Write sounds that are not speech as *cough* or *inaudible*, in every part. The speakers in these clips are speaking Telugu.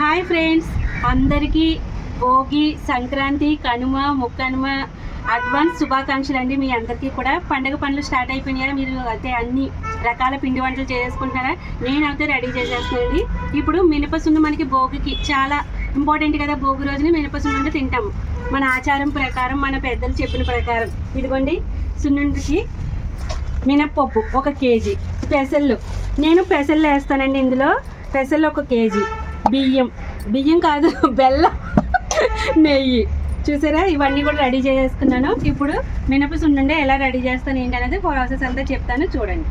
హాయ్ ఫ్రెండ్స్ అందరికీ భోగి సంక్రాంతి కనుమ ముక్కనుమ అడ్వాన్స్ శుభాకాంక్షలు అండి మీ అందరికీ కూడా. పండగ పనులు స్టార్ట్ అయిపోయినాయా? మీరు అయితే అన్ని రకాల పిండి వంటలు చేసుకుంటారా నేనైతే రెడీ చేసేస్తానండి ఇప్పుడు మినపసున్ను మనకి భోగికి చాలా ఇంపార్టెంట్ కదా భోగి రోజున మినపసున్ను తింటాము. మన ఆచారం ప్రకారం మన పెద్దలు చెప్పిన ప్రకారం. ఇదిగోండి సున్నుండికి మినప్పప్పు ఒక కేజీ. పెసళ్ళు. నేను పెసళ్ళు వేస్తానండి ఇందులో. పెసళ్ళు ఒక కేజీ. బియ్యం. బియ్యం కాదు *laughs* బెల్లం. నెయ్యి. చూసారా? ఇవన్నీ కూడా రెడీ చేసుకున్నాను ఇప్పుడు మినపసుండుండే ఎలా రెడీ చేస్తాను ఏంటనేది ప్రాసెస్ అంతా చెప్తాను చూడండి.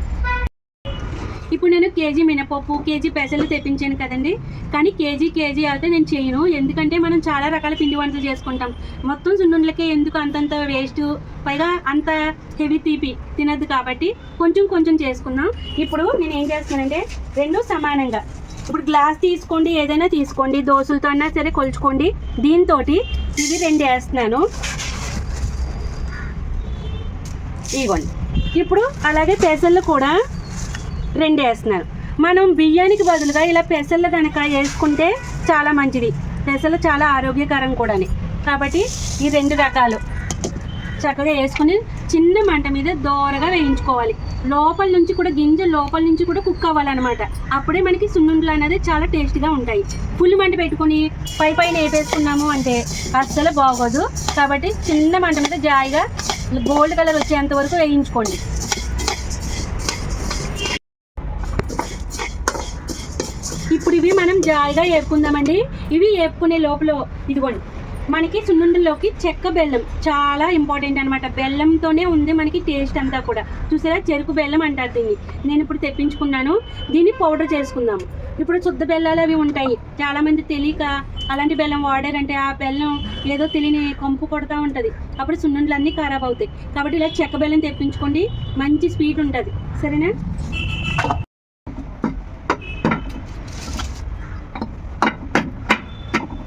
ఇప్పుడు నేను కేజీ మినపప్పు కేజీ పెసలు తెప్పించాను కదండి. కానీ కేజీ కేజీ అయితే నేను చేయను. ఎందుకంటే మనం చాలా రకాల పిండి వంటలు చేసుకుంటాం. మొత్తం సున్నుండ్లకే ఎందుకు అంతంత వేస్ట్? పైగా అంత హెవీ తీపి తినద్దు కాబట్టి కొంచెం కొంచెం చేసుకుందాం ఇప్పుడు నేను ఏం చేస్తున్నానంటే రెండు సమానంగా ఇప్పుడు గ్లాస్ తీసుకోండి ఏదైనా తీసుకోండి దోశలతో అయినా సరే కొలుచుకోండి. దీంతో ఇవి రెండు వేస్తున్నాను. ఇవ్వండి ఇప్పుడు అలాగే పెసళ్ళు కూడా రెండు వేస్తున్నాను మనం బియ్యానికి బదులుగా ఇలా పెసళ్ళు కనుక వేసుకుంటే చాలా మంచిది. పెసలు చాలా ఆరోగ్యకరం కూడా కాబట్టి ఈ రెండు రకాలు చక్కగా వేసుకుని చిన్న మంట మీద దోరగా వేయించుకోవాలి. లోపల నుంచి కూడా గింజ లోపల నుంచి కూడా కుక్ అవ్వాలన్నమాట. అప్పుడే మనకి సున్నుండలు అనేది చాలా టేస్ట్గా ఉంటాయి. ఫుల్ మంట పెట్టుకొని పై పైన వేపేసుకున్నాము అంటే అస్సలు బాగోదు. కాబట్టి చిన్న మంట మీద జాయిగా గోల్డ్ కలర్ వచ్చేంత వరకు వేయించుకోండి. ఇప్పుడు ఇవి మనం జాయిగా వేపుకుందామండి ఇవి వేపుకునే లోపల ఇదిగోండి. మనకి సున్నుండలోకి చెక్క బెల్లం చాలా ఇంపార్టెంట్ అనమాట బెల్లంతోనే ఉంది మనకి టేస్ట్ అంతా కూడా. చూసారా? చెరుకు బెల్లం అంటారు దీన్ని. నేను ఇప్పుడు తెప్పించుకున్నాను. దీన్ని పౌడర్ చేసుకుందాము. ఇప్పుడు శుద్ధ బెల్లాలు అవి ఉంటాయి. చాలామంది తెలియక అలాంటి బెల్లం వాడారంటే ఆ బెల్లం ఏదో తెలియని కంపు కొడతా ఉంటుంది. అప్పుడు సున్నుండలు అన్నీ ఖరాబ్ అవుతాయి. కాబట్టి ఇలా చెక్క బెల్లం తెప్పించుకోండి. మంచి స్వీట్ ఉంటుంది. సరేనా?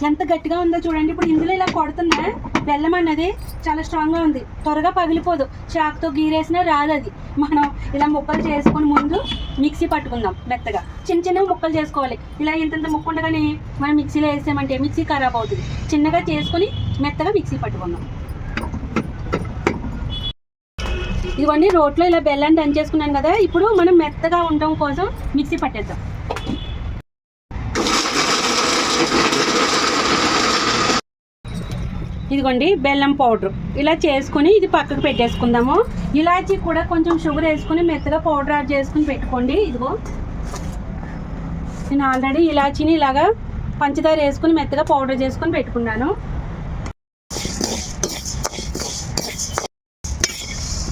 ఎంత గట్టిగా ఉందో చూడండి. ఇప్పుడు ఇందులో ఇలా కొడుతున్నా. బెల్లం అన్నది చాలా స్ట్రాంగ్గా ఉంది. త్వరగా పగిలిపోదు. చాకుతో గీరేసినా రాదు అది. మనం ఇలా ముక్కలు చేసుకుని ముందు మిక్సీ పట్టుకుందాం మెత్తగా. చిన్న చిన్న ముక్కలు చేసుకోవాలి. ఇలా ఇంతంత ముక్క ఉండగానే మనం మిక్సీలో వేసామంటే మిక్సీ ఖరాబ్ అవుతుంది. చిన్నగా చేసుకొని మెత్తగా మిక్సీ పట్టుకుందాం. ఇదిగోండి రోట్లో ఇలా బెల్లాన్ని దంచేసుకున్నాను కదా. ఇప్పుడు మనం మెత్తగా ఉండడం కోసం మిక్సీ పట్టేద్దాం. ఇదిగోండి బెల్లం పౌడర్. ఇలా చేసుకుని ఇది పక్కకు పెట్టేసుకుందాము. ఇలాచి కూడా కొంచెం షుగర్ వేసుకుని మెత్తగా పౌడర్ యాడ్ చేసుకుని పెట్టుకోండి. ఇదిగో. నేను ఆల్రెడీ ఇలాచీని ఇలాగా పంచదార వేసుకుని మెత్తగా పౌడర్ చేసుకొని పెట్టుకున్నాను.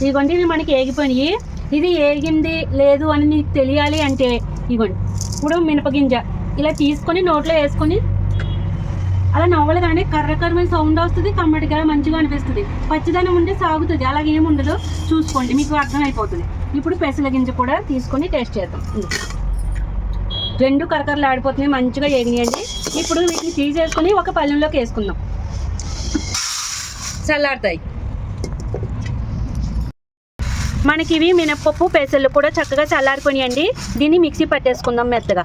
ఇదిగోండి ఇవి మనకి ఏగిపోయినాయి. ఇది ఏగింది లేదు అని నీకు తెలియాలి అంటే ఇదిగోండి. ఇప్పుడు మినపగింజ. ఇలా తీసుకొని నోట్లో వేసుకొని అలా నవ్వలగానే కర్ర కర్రమైన సౌండ్ వస్తుంది కమ్మటిగా మంచిగా అనిపిస్తుంది. పచ్చదనం ఉంటే సాగుతుంది అలాగే ఏమి ఉండదు. చూసుకోండి మీకు అర్థమైపోతుంది. ఇప్పుడు పెసల గింజ కూడా తీసుకొని టేస్ట్ చేద్దాం. రెండు కరకరలు ఆడిపోతున్నాయి మంచిగా ఏగినాయండి. ఇప్పుడు వీటిని తీసేసుకొని ఒక పళ్ళెంలోకి వేసుకుందాం. చల్లారుతాయి. మనకి ఇవి మినప్పప్పు పెసలు కూడా చక్కగా చల్లారిపోయినాయండి. దీన్ని మిక్సీ పట్టేసుకుందాం మెత్తగా.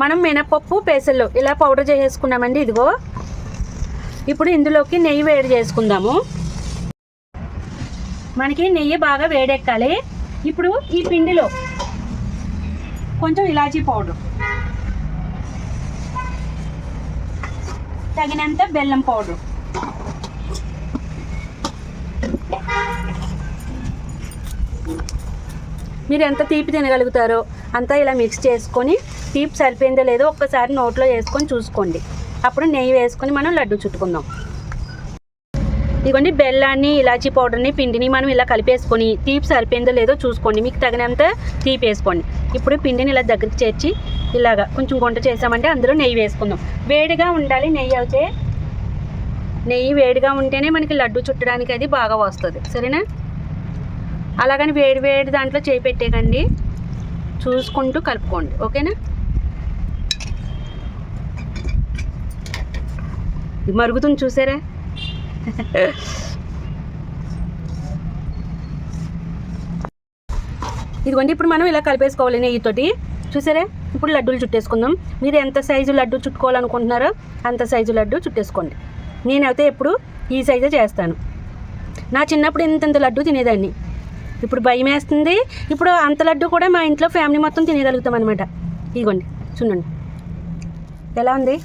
మనం మినపప్పు పెసలు ఇలా పౌడర్ చేసేసుకున్నామండి ఇదిగో. ఇప్పుడు ఇందులోకి నెయ్యి వేడి చేసుకుందాము. మనకి నెయ్యి బాగా వేడెక్కాలి. ఇప్పుడు ఈ పిండిలో కొంచెం ఇలాచీ పౌడర్ తగినంత బెల్లం పౌడర్ మీరు ఎంత తీపి తినగలుగుతారో అంతా ఇలా మిక్స్ చేసుకొని తీపి సరిపోయిందో లేదో ఒక్కసారి నోట్లో వేసుకొని చూసుకోండి. అప్పుడు నెయ్యి వేసుకొని మనం లడ్డు చుట్టుకుందాం. ఇదిగోండి బెల్లాన్ని ఇలాచీ పౌడర్ని పిండిని మనం ఇలా కలిపేసుకొని తీపి సరిపోయిందో లేదో చూసుకోండి. మీకు తగినంత తీపి వేసుకోండి. ఇప్పుడు పిండిని ఇలా దగ్గరికి చేర్చి ఇలాగా కొంచెం గుంట చేసామంటే అందులో నెయ్యి వేసుకుందాం. వేడిగా ఉండాలి నెయ్యి అయితే. నెయ్యి వేడిగా ఉంటేనే మనకి లడ్డు చుట్టడానికి అది బాగా వస్తుంది. సరేనా? అలాగని వేడి వేడి దాంట్లో చేయి పెట్టేయకండి. చూసుకుంటూ కలుపుకోండి. ఓకేనా? ఇది మరుగుతుంది చూసారా? ఇదిగోండి ఇప్పుడు మనం ఇలా కలిపేసుకోవాలి నెయ్యితోటి. చూసారా? ఇప్పుడు లడ్డూలు చుట్టేసుకుందాం. మీరు ఎంత సైజు లడ్డు చుట్టుకోవాలనుకుంటున్నారో అంత సైజు లడ్డు చుట్టేసుకోండి. నేనైతే ఎప్పుడు ఈ సైజే చేస్తాను. నా చిన్నప్పుడు ఇంతంత లడ్డు తినేదాన్ని. ఇప్పుడు భయం వేస్తుంది ఇప్పుడు అంత లడ్డు కూడా మా ఇంట్లో ఫ్యామిలీ మొత్తం తినేయగలుగుతాం అనమాట ఇదిగోండి చూడండి. ఎలా ఉంది?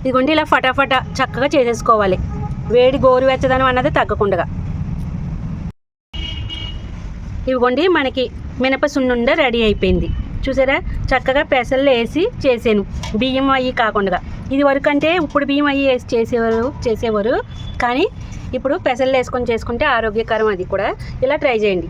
ఇదిగోండి ఇలా ఫటాఫట చక్కగా చేసేసుకోవాలి. వేడి గోరువెచ్చదనం అన్నది తగ్గకుండా ఇదిగోండి మనకి మినప సున్నుండ రెడీ అయిపోయింది. చూసారా? చక్కగా పెసలు వేసి చేసాను బియ్యం అయ్యి కాకుండా. ఇది వరకు అంటే ఇప్పుడు బియ్యం అయ్యి వేసి చేసేవారు చేసేవారు. కానీ ఇప్పుడు పెసలు వేసుకొని చేసుకుంటే ఆరోగ్యకరం అది కూడా. ఇలా ట్రై చేయండి.